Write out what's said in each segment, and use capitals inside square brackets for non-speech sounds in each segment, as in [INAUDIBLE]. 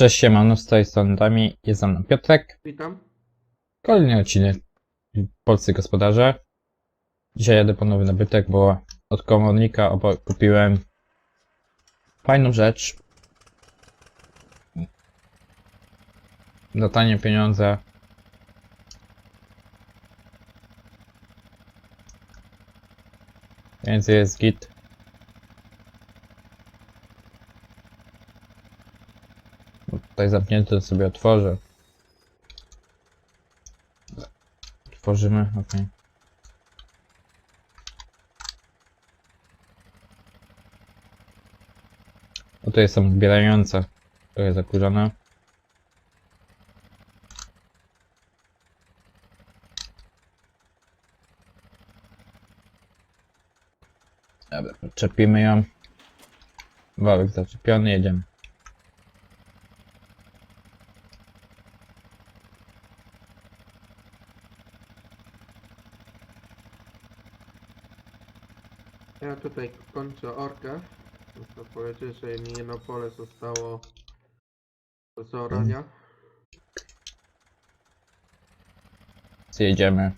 Cześć, siemano, z tej strony Dami, jest ze mną Piotrek. Witam. Kolejny odcinek Polscy Gospodarze. Dzisiaj jadę po nowy nabytek, bo od komornika kupiłem fajną rzecz. Za tanie pieniądze. Więc jest git. Bo Tutaj zamknięty to sobie otworzę. Tworzymy, ok. O, to jest są zbierające. Jest zakurzone. Dobra, czepimy ją. Wałek zaczepiony, jedziemy. Ja tutaj kończę orkę. Muszę powiedzieć, że mi jedno pole zostało do zaorania. Zjedziemy.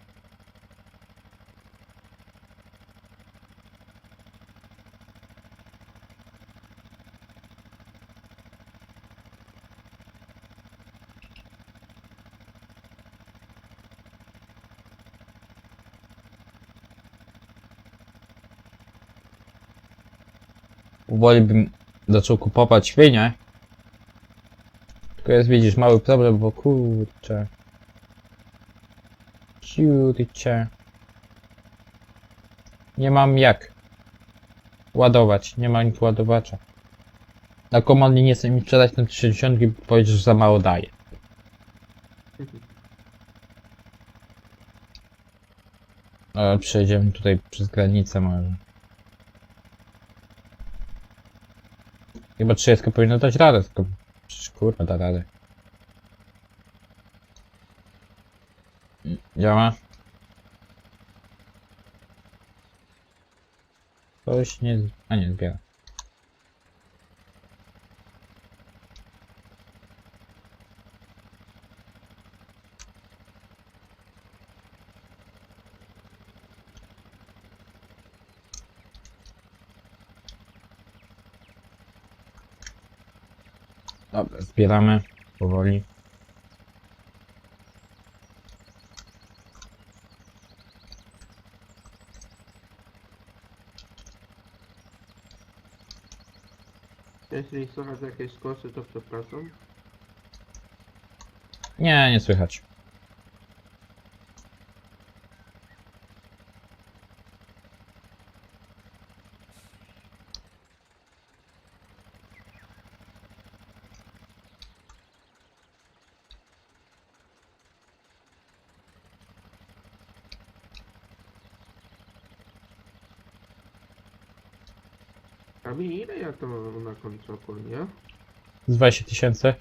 Powoli bym zaczął kupować świnie. Tylko jest, widzisz, mały problem, bo kurczę. Kurczę. Nie mam jak ładować, nie ma nic ładowacza. Na komornie nie chcę mi sprzedać ten 60 i powiedzieć, że za mało daje. Ale przejdziemy tutaj przez granicę może. Chyba 30 powinno dać radę, tylko przecież kurwa da radę. Działa? Coś nie... A nie, zbiera. Dobra, zbieramy powoli. Jeśli słychać jakieś głosy, to przepraszam. Nie, nie słychać. A mi ile ja końcu ogólnie? Z 20 tysięcy?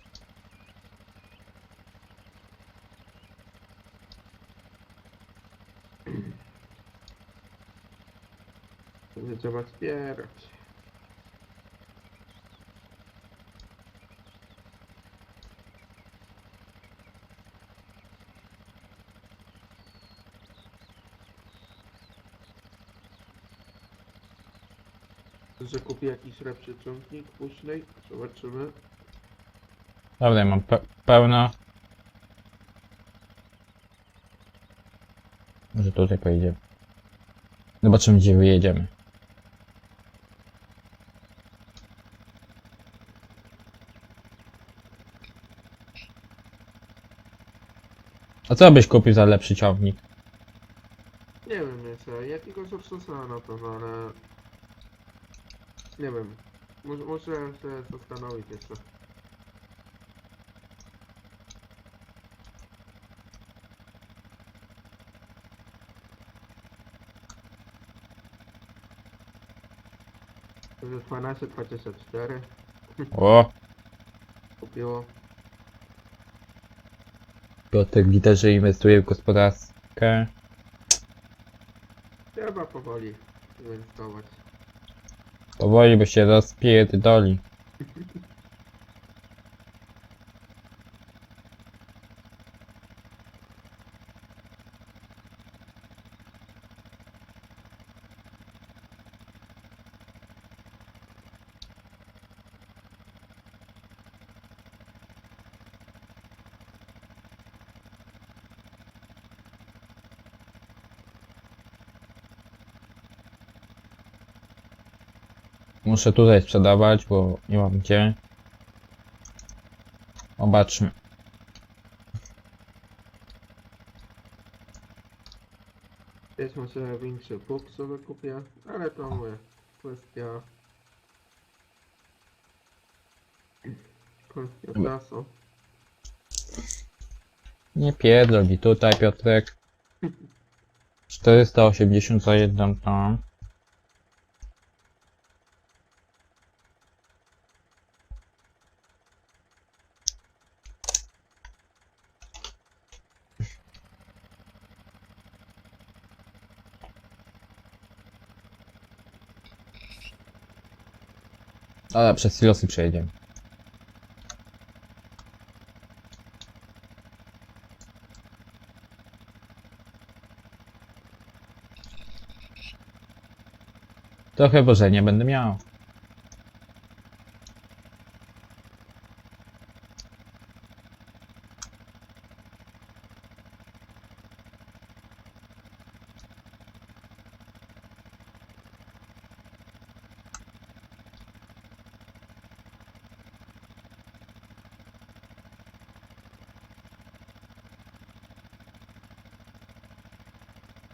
Będzie trzeba. Że kupię jakiś lepszy ciągnik później. Zobaczymy. Dobra, ja mam pe pełno. Może tutaj pojedziemy. Zobaczymy, gdzie wyjedziemy. A co byś kupił za lepszy ciągnik? Nie wiem jeszcze, jakiegoś obsesora na to, no ale... Nie wiem. Może, muszę się zastanowić jeszcze. To jest 1224 O! [LAUGHS] kupiło. Piotr liderze inwestuje w gospodarkę. Trzeba powoli inwestować. Powoli by się rozpierdoli. [LAUGHS] Muszę tutaj sprzedawać, bo nie mam gdzie. Zobaczmy. Jest może większy puk sobie kupię, ale to mówię, kwestia... Kwestia czasu. Nie pierdol mi tutaj, Piotrek. [LAUGHS] 480 za jedną tam. Ale przez silosy przejedziemy. Trochę wożenia będę miał.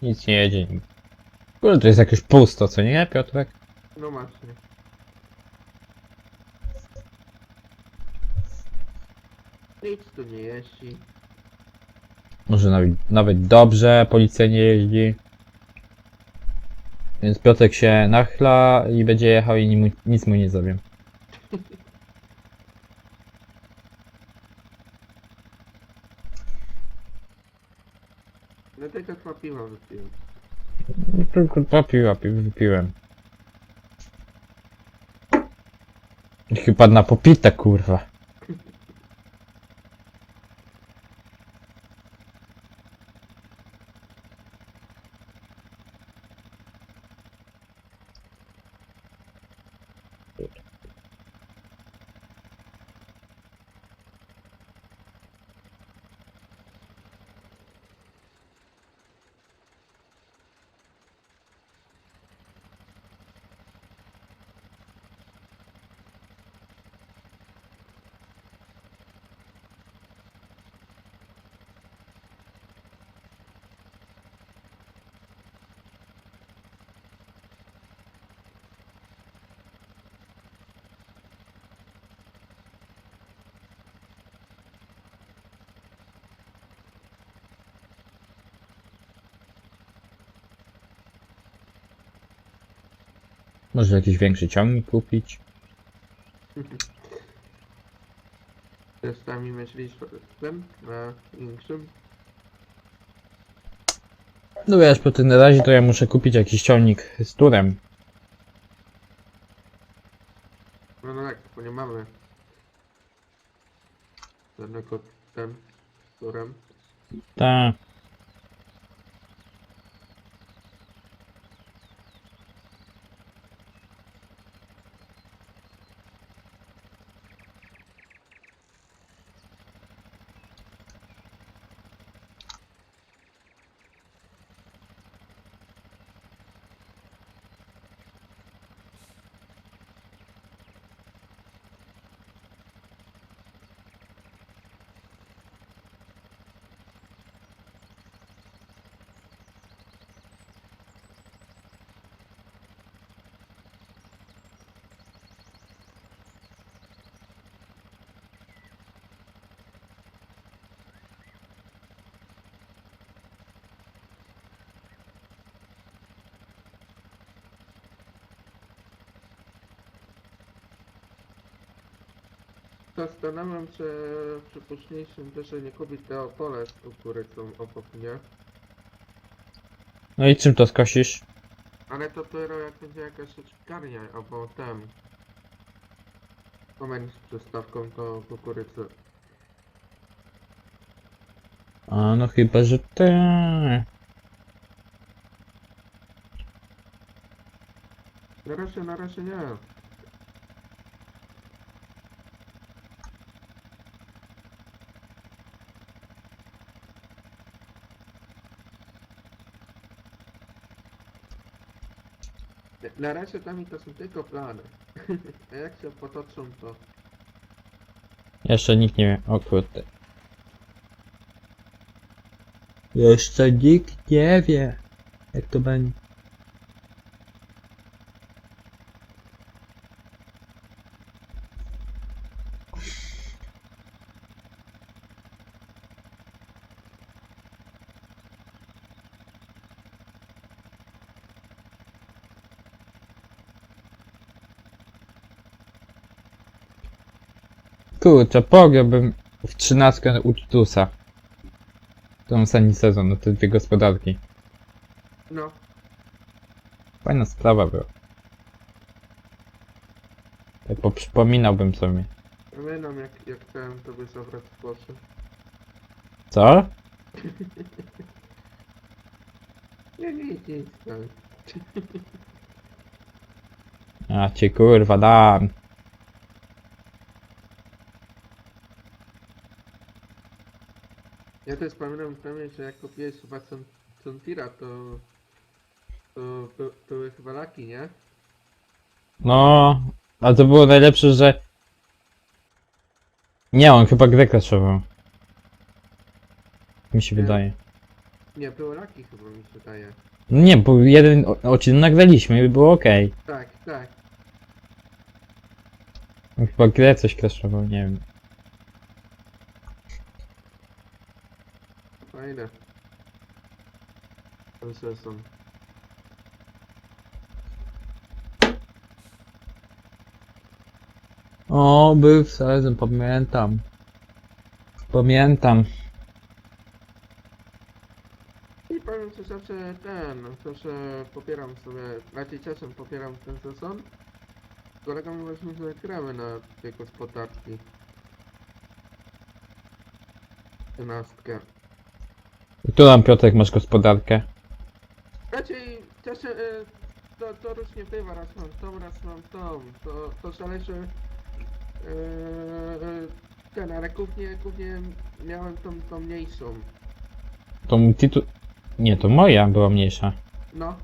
Nic nie jedzie. Kurde, to jest jakieś pusto, co nie, Piotrek? No właśnie. Nic tu nie jeździ. Może nawet, nawet dobrze, policja nie jeździ. Więc Piotrek się nachla i będzie jechał i ni- nic mu nie zrobię. [LAUGHS] Dlatego dwa piwa wypiłem. Tylko dwa piwa pi- wypiłem. Chyba na popite, kurwa. Może jakiś większy ciągnik kupić? [LAUGHS] Czasami myśleliśmy tym na większym. No wiesz, po tym na razie to ja muszę kupić jakiś ciągnik z turem. No no tak, bo nie mamy żadnego ten, którym. Tak. Zastanawiam się przy późniejszym też nie kupić tego pole z kukurydzą obok mnie. No i czym to skosisz? Ale to dopiero jak będzie jakaś sieczkarnia albo ten. Moment z przystawką do kukurydzy. A no chyba, że ty. Na razie, na razie nie. Na razie dla mnie to są tylko plany. [LAUGHS] A jak się potoczą, to... Jeszcze nikt nie wie. O kurde. Jeszcze nikt nie wie, jak to będzie. Kurczę, pograłbym w trzynastkę u Tusa. Tą ostatni sezon, no te dwie gospodarki. No, Fajna sprawa była. Tak poprzypominałbym sobie. pamiętam jak, jak chciałem tobie zabrać głosy. Co? [LAUGHS] Nie, nie, nie, nie. A cię kurwa dam. Ja też pamiętam pamięć, że jak kupiłeś chyba Sontira, to... To by, były chyba laki, nie? No, a to było najlepsze, że... Nie, on chyba grę crashował. Mi się Nie. wydaje. Nie, były laki chyba mi się wydaje. Nie, bo jeden o- odcinek nagraliśmy i było okej. Tak, tak. On Chyba grę coś crashował, nie wiem. Fajne. Ten sezon. O, był sezon, pamiętam. Pamiętam. I powiem, że zawsze ten, zawsze popieram sobie, raczej czasem popieram ten sezon. Z kolegami właśnie sobie gramy na tej gospodarki. Dwunastkę. Tu tam Piotrek masz gospodarkę. Raczej czasem y, to, to różnie bywa, raz mam tą, raz mam tą. To, to zależy y, ten, ale głównie, głównie miałem tą, tą mniejszą. To tytuł... Nie, to moja była mniejsza. No,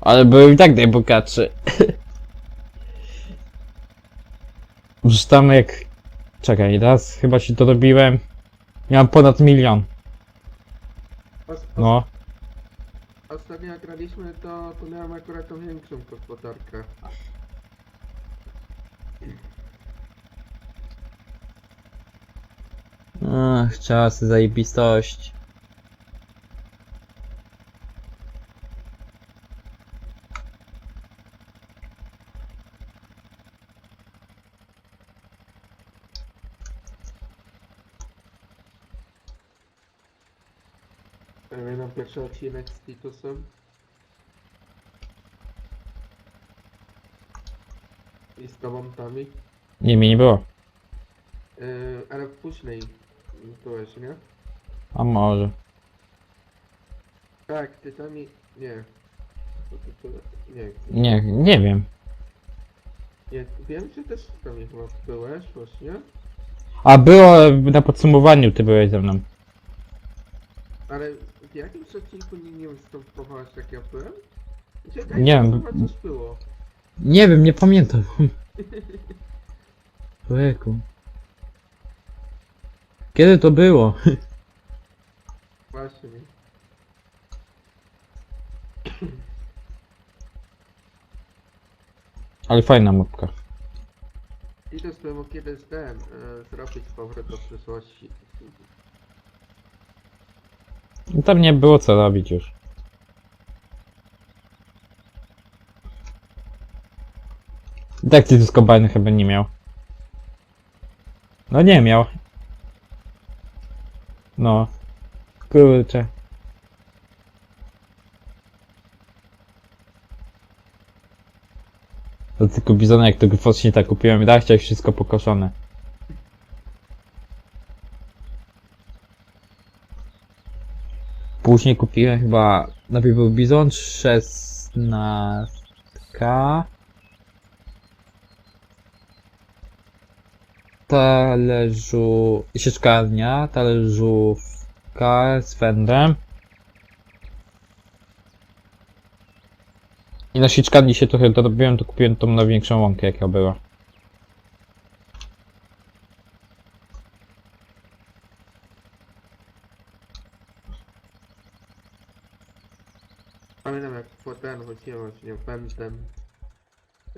Ale były i tak najbogatsze. [LAUGHS] Już tam jak... Czekaj, raz chyba się dorobiłem. Miałem ponad milion. os, os, No. ostatnio jak graliśmy, to, to miałem akurat tą większą gospodarkę. Ach, czasy zajebistość. Pamiętam pierwszy odcinek z Titusem. I z tobą Tami. Nie, mi nie było. Yy, ale później byłeś, nie? A może. Tak, ty Tami... Nie. To, to, to, nie. Nie, nie wiem. Nie, wiem, że też z Tami chyba byłeś właśnie. A było na podsumowaniu, ty byłeś ze mną. Ale w jakimś odcinku nie, nie występowałeś jak ja byłem? Gdzie Nie wiem. Chyba coś było. Nie wiem, nie pamiętam. [LAUGHS] Człowieku. Kiedy to było? [LAUGHS] Właśnie. Ale fajna mapka. I też bym mógł kiedyś ten, e, zrobić powrót do przyszłości. No Tam nie było co robić już. Tak ty z kombajny chyba nie miał. No nie miał. No. Kurczę. To tylko bizona jak to gryfocznie tak kupiłem tak chciałeś wszystko pokoszone. Później kupiłem chyba, najpierw był bizon 16 talerzu, sieczkarnia, talerzówka z fendem. I na siczkadni się trochę dorobiłem, to kupiłem tą największą łąkę jaka była. Pamiętam jak po właśnie pędem.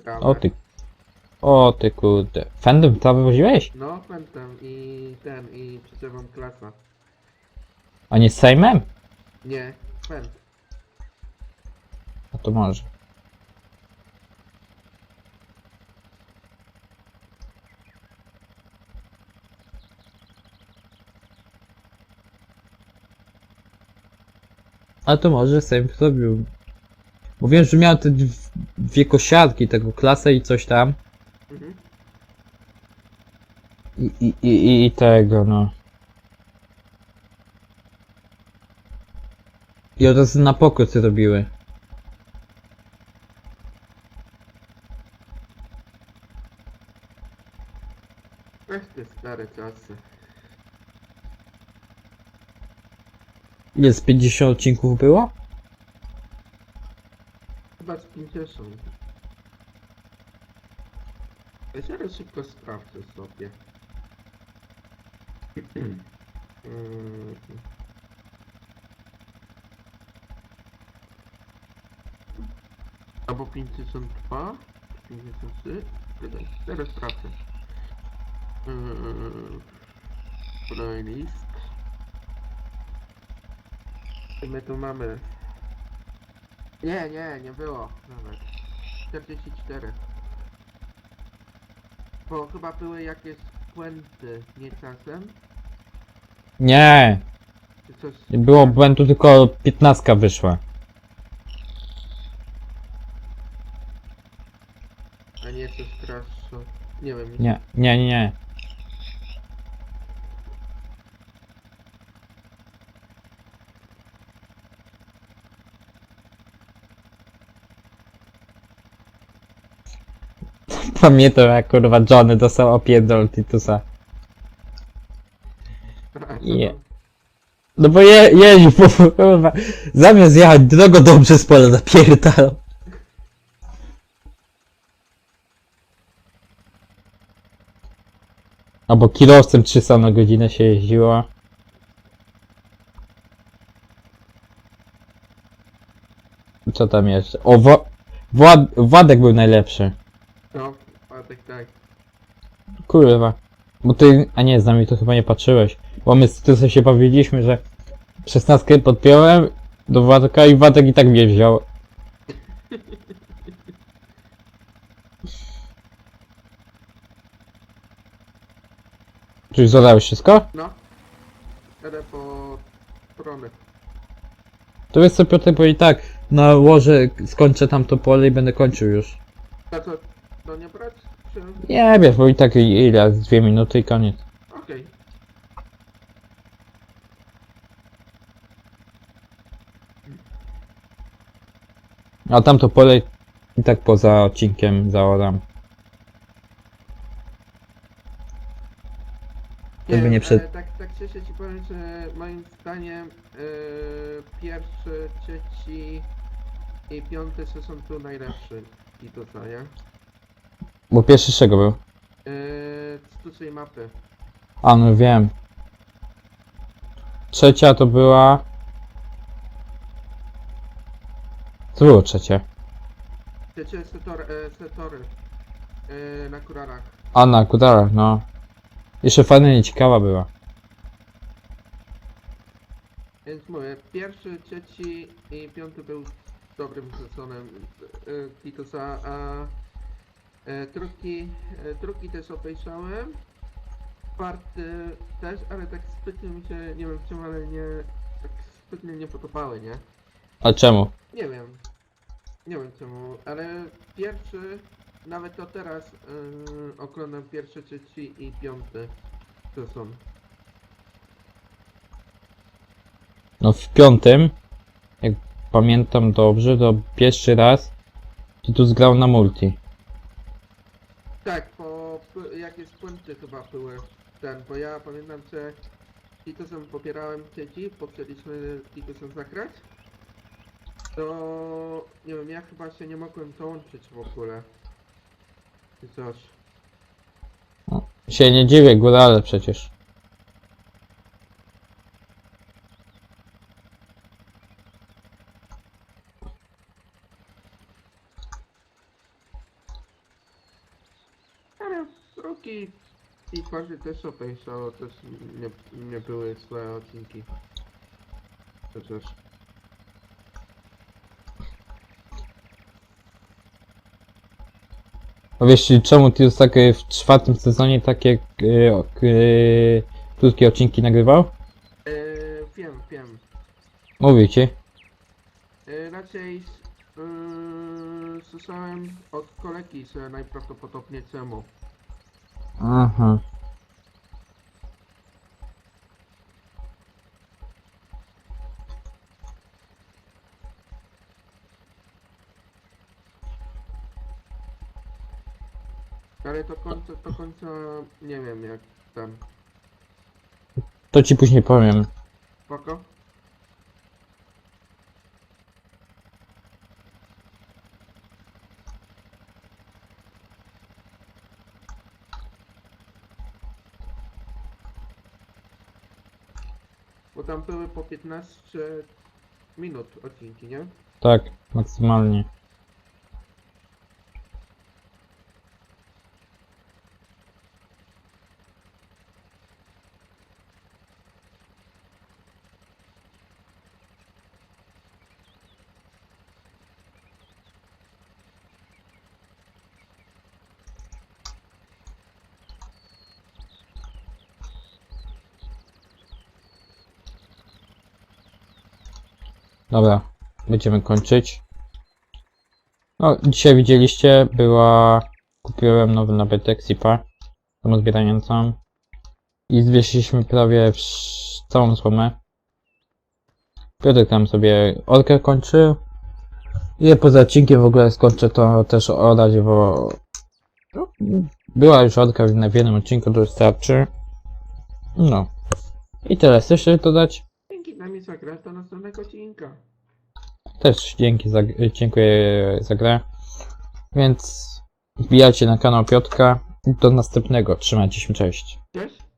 Trawę. O ty... O ty kurde. Fendem trawę woziłeś? No, pędem i ten, i przyczepą klasa. A nie z Sejmem? Nie, pęd. A to może. A to może Sejm zrobił. Bo wiem, że miał te dw- dwie kosiarki, tego klasę i coś tam. Mhm. I, i, i, i- tego, no. I od razu na pokój robiły. Weź te stare czasy. Z 50 odcinków było? Z 50. Ja zaraz szybko sprawdzę sobie. [CLEARS THROAT] Mm. Albo 52, 53, Czekaj, teraz sprawdzę. Mm. Playlist. I my tu mamy nie, nie, nie było nawet. 44. Bo chyba były jakieś puenty, nie czasem? Nie, Czy coś... nie było błędu, tylko 15 wyszła. A nie coś straszno. Nie wiem. Nie, nie, nie, nie. Pamiętam jak kurwa Johnny dostał opierdol Titusa. Tam? No bo je, jeździł po kurwa. Zamiast jechać drogo dobrze z pola napierdalał. Albo kierowcem 300 na godzinę się jeździło. Co tam jeszcze? O, Wa- Wład Władek był najlepszy. No, tak, tak. Kurwa. Bo ty, a nie, z nami to chyba nie patrzyłeś. Bo my z Tysem się bawiliśmy, że 16 podpiąłem do Władka i Władek i tak mnie wziął. Czy już zadałeś wszystko? No. Jadę po stronę. To wiesz co Piotr, bo i tak na łoże skończę tam to pole i będę kończył już. A to nie brać? Nie wiesz, bo i tak i- ile? Dwie minuty i koniec. Okej. A tam to pole i tak poza odcinkiem zaoram. Jakby nie przed- e, tak, tak szczerze ci powiem, że moim zdaniem e, pierwszy, trzeci i piąty sezon był najlepszy. I to co, nie? Bo pierwszy z czego był? E, z mapy. A no wiem. Trzecia to była... Co było trzecie? Trzecie setory, e, setory e, na kurarach. A na Kudarach, no. Jeszcze fajna nieciekawa była. Więc mówię, pierwszy, trzeci i piąty był dobrym sezonem e, Titusa, a e, drugi, e, też obejrzałem. Czwarty też, ale tak zbytnio mi się, nie wiem czemu, ale nie, tak zbytnio nie podobały, nie? A czemu? Nie wiem. Nie wiem czemu, ale pierwszy, nawet to teraz yy, oglądam pierwszy, trzeci i piąty sezon. No w piątym, jak pamiętam dobrze, to pierwszy raz Titus grał na multi. Tak, bo p- jakieś puenty chyba były ten, bo ja pamiętam, że Titusem popierałem dzieci, bo chcieliśmy Titusem zagrać. To nie wiem, ja chyba się nie mogłem dołączyć w ogóle. Czy coś. Się nie dziwię, górale przecież. Ale drugi i każdy też obejrzał, też nie, nie były złe odcinki. Przecież. A wiesz czemu ty tak w czwartym sezonie takie ok- y, krótkie odcinki nagrywał? E, wiem, wiem. Mówię ci. E, raczej yy, słyszałem od kolegi, że najprawdopodobniej czemu. Aha. Ale do końca, do końca nie wiem jak tam. To ci później powiem. Spoko? Bo tam były po 15 minut odcinki, nie? Tak, maksymalnie. Dobra, będziemy kończyć. No, dzisiaj widzieliście, była... Kupiłem nowy nabytek Sipa, samozbierającą. I zwieściliśmy prawie całą słomę. Piotrek tam sobie orkę kończy. I poza odcinkiem w ogóle skończę to też orać, bo... No, była już orka na jednym odcinku, to wystarczy. No. I teraz jeszcze dodać. Dzięki nami zagrać do następnego odcinka. Też dzięki za, dziękuję za grę. Więc wbijajcie na kanał Piotka. Do następnego. Trzymajcie się, cześć. Cześć!